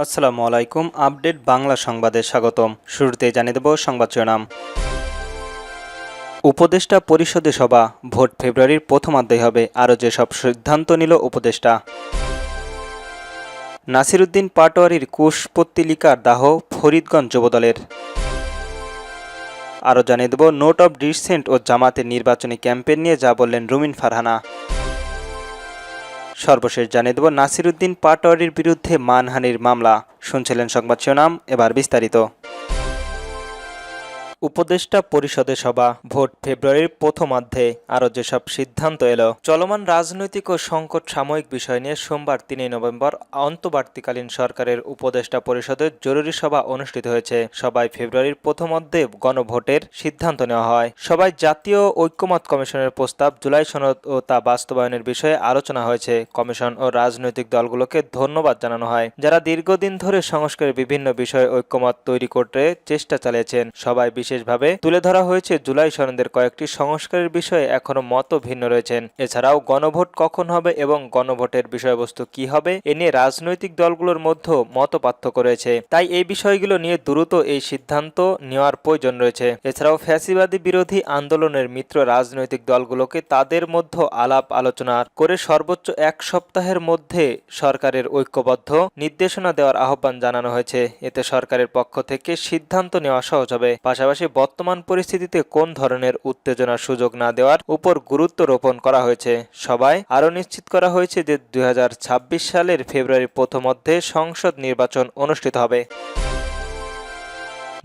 আসসালামু আলাইকুম, আপডেট বাংলা সংবাদে স্বাগতম। শুরুতে জানিয়ে দেব সংবাদ শিরোনাম। উপদেষ্টা পরিষদে সভা, ভোট ফেব্রুয়ারির প্রথমার্ধেই হবে, আরও যেসব সিদ্ধান্ত নিল উপদেষ্টা। নাসিরুদ্দিন পাটোয়ারির কুশপত্তিলিকার দাহ, ফরিদগঞ্জ যুবদলের। আরও জানিয়ে দেব, নোট অব ডিসেন্ট ও জামাতের নির্বাচনী ক্যাম্পেইন নিয়ে যা বললেন রুমিন ফারহানা। সর্বশেষ জানিয়ে দেব নাসিরুদ্দিন পাটোয়ারির বিরুদ্ধে মানহানির মামলা। শুনছিলেন সংবাদ শিরোনাম এবার বিস্তারিত। উপদেষ্টা পরিষদের সভা, ভোট ফেব্রুয়ারির প্রথমার্ধে আরও যেসব সিদ্ধান্ত এলো। চলমান রাজনৈতিক ও সংকট সাময়িক বিষয় নিয়ে সোমবার তিনই নভেম্বর অন্তর্বর্তীকালীন সরকারের উপদেষ্টা পরিষদের জরুরি সভা অনুষ্ঠিত হয়েছে। সবাই ফেব্রুয়ারির প্রথমার্ধে গণভোটের সিদ্ধান্ত নেওয়া হয়। সবাই জাতীয় ঐক্যমত কমিশনের প্রস্তাব, জুলাই সনদ ও তা বাস্তবায়নের বিষয়ে আলোচনা হয়েছে। কমিশন ও রাজনৈতিক দলগুলোকে ধন্যবাদ জানানো হয়, যারা দীর্ঘদিন ধরে সংস্কারের বিভিন্ন বিষয়ে ঐক্যমত তৈরি করতে চেষ্টা চালিয়েছেন। সবাই বিশেষভাবে তুলে ধরা হয়েছে জুলাই সনদের কয়েকটি সংস্কারের বিষয়ে এখনও মত ভিন্ন রয়েছেন। এছাড়াও গণভোট কখন হবে এবং গণভোটের বিষয়বস্তু কি হবে, এ নিয়ে রাজনৈতিক দলগুলোর মধ্যে মত পার্থক্য রয়েছে। তাই এই বিষয়গুলো নিয়ে দ্রুত এই সিদ্ধান্ত নেওয়ার প্রয়োজন রয়েছে। এছাড়াও ফ্যাসিবাদী বিরোধী আন্দোলনের মিত্র রাজনৈতিক দলগুলোকে তাদের মধ্যে আলাপ আলোচনা করে সর্বোচ্চ এক সপ্তাহের মধ্যে সরকারের ঐক্যবদ্ধ নির্দেশনা দেওয়ার আহ্বান জানানো হয়েছে। এতে সরকারের পক্ষ থেকে সিদ্ধান্ত নেওয়া সহজ হবে। পাশাপাশি বর্তমান পরিস্থিতিতে কোন ধরনের উত্তেজনার সুযোগ না দেওয়ার উপর গুরুত্ব রোপণ করা হয়েছে? সবাই আরও নিশ্চিত করা হয়েছে যে দুই হাজার ছাব্বিশ সালের ফেব্রুয়ারি প্রথমধ্যে সংসদ নির্বাচন অনুষ্ঠিত হবে।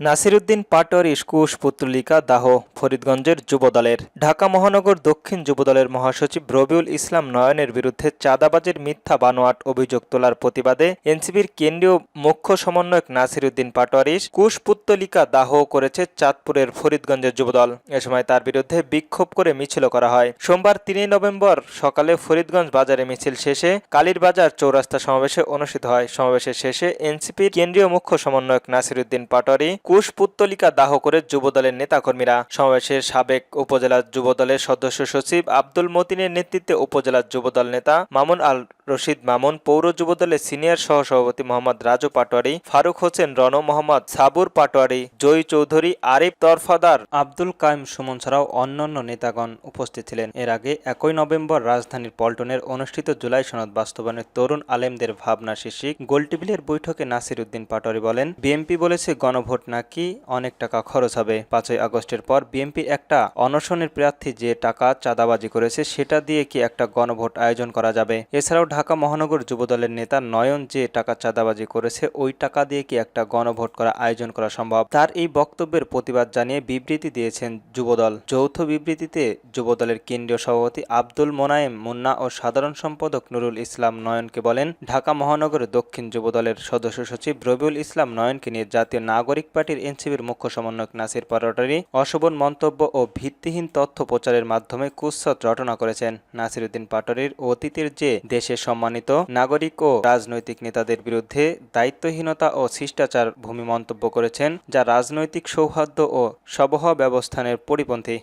নাসিরুদ্দিন পাটোয়ারি কুশ পুত্রলিকা দাহ ফরিদগঞ্জের যুবদলের। ঢাকা মহানগর দক্ষিণ যুবদলের মহাসচিব রবিউল ইসলাম নয়নের বিরুদ্ধে চাঁদাবাজের মিথ্যা বানোয়াট অভিযোগ তোলার প্রতিবাদে এনসিবির কেন্দ্রীয় মুখ্য সমন্বয়ক নাসিরুদ্দিন পাটোয়ারি কুশ পুত্তলিকা দাহ করেছে চাঁদপুরের ফরিদগঞ্জের যুবদল। এ সময় তার বিরুদ্ধে বিক্ষোভ করে মিছিল করা হয়। সোমবার তিনই নভেম্বর সকালে ফরিদগঞ্জ বাজারে মিছিল শেষে কালীর বাজার চৌরাস্তা সমাবেশে অনুষ্ঠিত হয়। সমাবেশের শেষে এনসিপির কেন্দ্রীয় মুখ্য সমন্বয়ক নাসিরুদ্দিন পাটোয়ারি কুশ পুত্তলিকা দাহ করে যুবদলের নেতাকর্মীরা। সমাবেশের সাবেক উপজেলা যুবদলের সদস্য সচিব আব্দুল মতিনের নেতৃত্বে উপজেলা যুবদল নেতা মামুন আল রশিদ মামুন, পৌর যুবদলের সিনিয়র সহসভাপতি মোহাম্মদ রাজু পাটোয়ারি, ফারুক হোসেন রন মোহাম্মদ সাবুর পাটোয়ারি, জয়ী চৌধুরী, আরিফ তরফাদার, আব্দুল কায়েম সুমন ছাড়াও অন্যান্য নেতাগণ উপস্থিত ছিলেন। এর আগে একই নভেম্বর রাজধানীর পল্টনের অনুষ্ঠিত জুলাই সনদ বাস্তবায়নের তরুণ আলেমদের ভাবনা শীর্ষিক গোলটেবিলের বৈঠকে নাসির উদ্দিন পাটোয়ারি বলেন, বিএনপি বলেছে গণভোট নাকি অনেক টাকা খরচ হবে। পাঁচই আগস্টের পর বিএনপি একটা অনশনের প্রার্থী যে টাকা চাঁদাবাজি করেছে সেটা দিয়ে কি একটা গণভোট আয়োজন করা যাবে? এছাড়াও ঢাকা মহানগর যুবদলের নেতা নয়ন যে টাকা চাঁদাবাজি করেছে, ওই টাকা দিয়ে কি একটা গণভোট করা আয়োজন করা সম্ভব? তার এই বক্তব্যের প্রতিবাদ জানিয়ে বিবৃতি দিয়েছেন যুবদল। যৌথ বিবৃতিতে যুবদলের কেন্দ্রীয় সভাপতি আব্দুল মোনায়েম মুন্না ও সাধারণ সম্পাদক নুরুল ইসলাম নয়নকে বলেন, ঢাকা মহানগর দক্ষিণ যুবদলের সদস্য সচিব রবিউল ইসলাম নয়নকে নিয়ে জাতীয় নাগরিক পার্টির এনসিবির মুখ্য সমন্বয়ক নাসির পাটোয়ারি অশোভন মন্তব্য ও ভিত্তিহীন তথ্য প্রচারের মাধ্যমে কুৎসত রটনা করেছেন। নাসিরুদ্দিন পাটোয়ারির অতীতের যে দেশের সম্মানিত নাগরিক ও রাজনৈতিক নেতাদের বিরুদ্ধে দায়িত্বহীনতা ও শিষ্টাচার ভূমি মন্তব্য করেছেন যা রাজনৈতিক সৌহার্দ্য ও সবহ ব্যবস্থানের পরিপন্থী।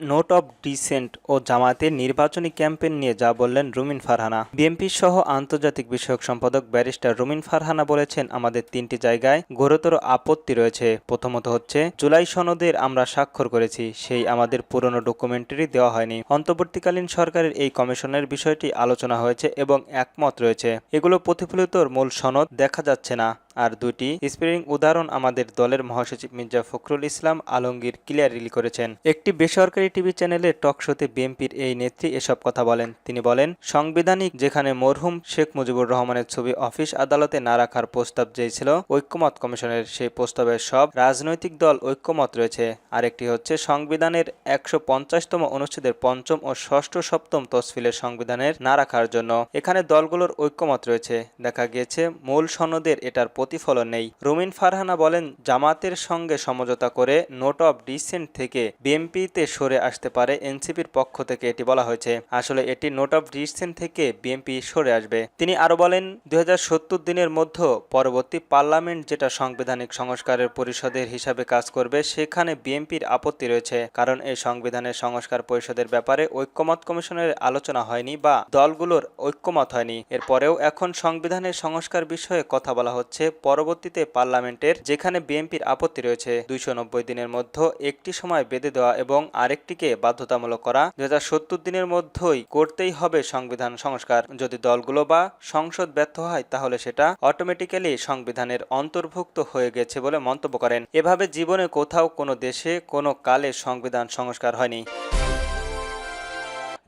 নোট অব ডিসেন্ট ও জামাতের নির্বাচনী ক্যাম্পেইন নিয়ে যা বললেন রুমিন ফারহানা। বিএনপি সহ আন্তর্জাতিক বিষয়ক সম্পাদক ব্যারিস্টার রুমিন ফারহানা বলেছেন, আমাদের তিনটি জায়গায় ঘোরতর আপত্তি রয়েছে। প্রথমত হচ্ছে, জুলাই সনদের আমরা স্বাক্ষর করেছি। সেই আমাদের পুরনো ডকুমেন্টারি দেওয়া হয়নি। অন্তর্বর্তীকালীন সরকারের এই কমিশনের বিষয়টি আলোচনা হয়েছে এবং একমত রয়েছে। এগুলো প্রতিফলিত মূল সনদ দেখা যাচ্ছে না। আর দুটি স্প্রিং উদাহরণ আমাদের দলের মহাসচিব মির্জা ফখরুল ইসলাম আলমগীর ক্লিয়ারিলি করেছেন। একটি বেসরকারি টিভি চ্যানেলের টক শোতে বিএনপির এই নেত্রী এসব কথা বলেন। তিনি বলেন, সাংবিধানিক যেখানে মরহুম শেখ মুজিবুর রহমানের ছবি অফিস আদালতে না রাখার প্রস্তাব চেয়েছিল, ঐক্যমত কমিশনের সেই প্রস্তাবের সব রাজনৈতিক দল ঐক্যমত রয়েছে। আরেকটি হচ্ছে, সংবিধানের একশো পঞ্চাশতম অনুচ্ছেদের পঞ্চম ও ষষ্ঠ সপ্তম তসফিলের সংবিধানের না রাখার জন্য এখানে দলগুলোর ঐক্যমত রয়েছে। দেখা গিয়েছে, মূল সনদের এটার প্রতিফলন নেই। রুমিন ফারহানা বলেন, জামাতের সঙ্গে সমঝোতা করে নোট অফ ডিসেন্ট থেকে বিএমপিতে সরে আসতে পারে এনসিপির পক্ষ থেকে এটি বলা হয়েছে। আসলে এটি নোট অফ ডিসেন্ট থেকে বিএমপি সরে আসবে। তিনি আরও বলেন দুই হাজার সত্তর দিনের মধ্যে পরবর্তী পার্লামেন্ট যেটা সাংবিধানিক সংস্কারের পরিষদের হিসাবে কাজ করবে, সেখানে বিএনপির আপত্তি রয়েছে। কারণ এই সংবিধানের সংস্কার পরিষদের ব্যাপারে ঐক্যমত কমিশনের আলোচনা হয়নি বা দলগুলোর ঐক্যমত হয়নি। এরপরেও এখন সংবিধানের সংস্কার বিষয়ে কথা বলা হচ্ছে। পরবর্তীতে পার্লামেন্টের, যেখানে বিএনপির আপত্তি রয়েছে। দুইশো নব্বই দিনের মধ্যে একটি সময় বেঁধে দেওয়া এবং আরেকটিকে বাধ্যতামূলক করা। দুই দিনের মধ্যেই করতেই হবে সংবিধান সংস্কার। যদি দলগুলো বা সংসদ ব্যর্থ হয়, তাহলে সেটা অটোমেটিক্যালি সংবিধানের অন্তর্ভুক্ত হয়ে গেছে বলে মন্তব্য করেন। এভাবে জীবনে কোথাও কোনো দেশে কোনো কালে সংবিধান সংস্কার হয়নি।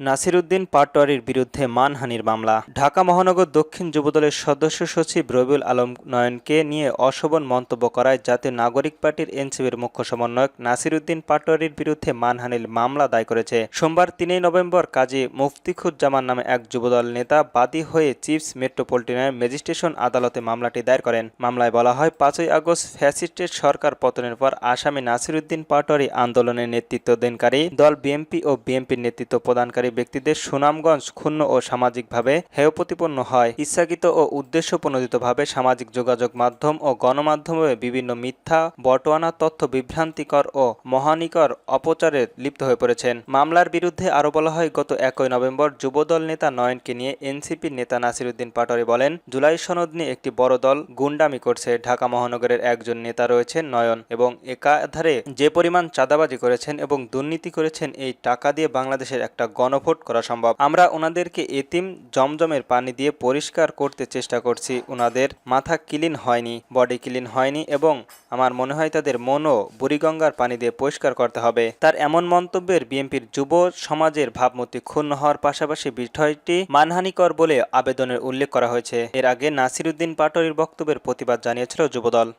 নাসিরুদ্দিন পাটোয়ারির বিরুদ্ধে মানহানির মামলা। ঢাকা মহানগর দক্ষিণ যুবদলের সদস্য সচিব রবিউল আলম নয়নকে নিয়ে অশোভন মন্তব্য করায় জাতীয় নাগরিক পার্টির এনসিবির মুখ্য সমন্বয়ক নাসিরুদ্দিন পাটোয়ারির বিরুদ্ধে মানহানির মামলা দায় করেছে। সোমবার তিনই নভেম্বর কাজী মুফতিখুজ্জামান নামে এক যুবদল নেতা বাদী হয়ে চিপস মেট্রোপলিটনের ম্যাজিস্ট্রেশন আদালতে মামলাটি দায়ের করেন। মামলায় বলা হয়, পাঁচই আগস্ট ফ্যাসিস্টের সরকার পতনের পর আসামি নাসিরুদ্দিন পাটোয়ারি আন্দোলনের নেতৃত্ব দেনকারী দল বিএনপি ও বিএনপির নেতৃত্ব প্রদানকারী ব্যক্তিদের সুনামগঞ্জ ক্ষুণ্ণ ও সামাজিকভাবে হেয় প্রতিপন্ন হয়। ইচ্ছাকৃত ও উদ্দেশ্য প্রণোদিতভাবে সামাজিক যোগাযোগ মাধ্যম ও গণমাধ্যমে বিভিন্ন মিথ্যা, বটওয়ানা তথ্য বিভ্রান্তিকর ও মহানিকর অপচারে লিপ্ত হয়ে পড়েছেন। মামলার বিরুদ্ধে আরও বলা হয়, গত একই নভেম্বর যুবদল নেতা নয়নকে নিয়ে এনসিপির নেতা নাসিরুদ্দিন পাটোয়ারি বলেন, জুলাই সনদ নিয়ে একটি বড় দল গুন্ডামি করছে। ঢাকা মহানগরের একজন নেতা রয়েছেন নয়ন এবং একাধারে যে পরিমাণ চাঁদাবাজি করেছেন এবং দুর্নীতি করেছেন, এই টাকা দিয়ে বাংলাদেশের একটা গণভোট করা সম্ভব। আমরা ওনাদেরকে এতিম জমজমের পানি দিয়ে পরিষ্কার করতে চেষ্টা করছি। ওনাদের মাথা ক্লিন হয়নি, বডি ক্লিন হয়নি এবং আমার মনে হয় তাদের মনও বুড়িগঙ্গার পানি দিয়ে পরিষ্কার করতে হবে। তার এমন মন্তব্যের বিএনপির যুব সমাজের ভাবমূর্তি ক্ষুণ্ণ হওয়ার পাশাপাশি বিষয়টি মানহানিকর বলে আবেদনের উল্লেখ করা হয়েছে। এর আগে নাসিরুদ্দিন পাটরির বক্তব্যের প্রতিবাদ জানিয়েছিল যুবদল।